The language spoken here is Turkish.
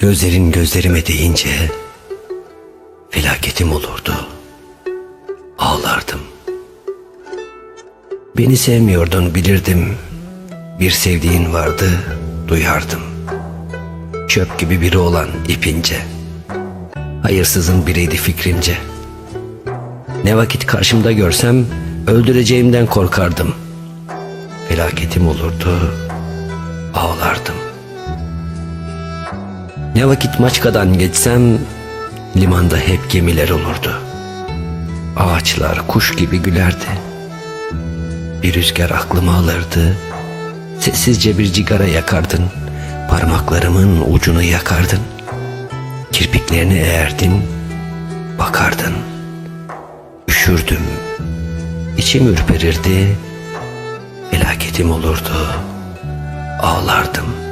Gözlerin gözlerime değince felaketim olurdu. Ağlardım. Beni sevmiyordun bilirdim. Bir sevdiğin vardı duyardım. Çöp gibi biri olan ipince. Hayırsızın biriydi fikrimce. Ne vakit karşımda görsem öldüreceğimden korkardım. Felaketim olurdu, ağlardım. Ne vakit Maçka'dan geçsem limanda hep gemiler olurdu. Ağaçlar kuş gibi gülerdi. Bir rüzgar aklımı alırdı. Sessizce bir cigara yakardın. Parmaklarımın ucunu yakardın. Kirpiklerini eğerdin. Bakardın. Üşürdüm. İçim ürperirdi. Felaketim olurdu. Ağlardım.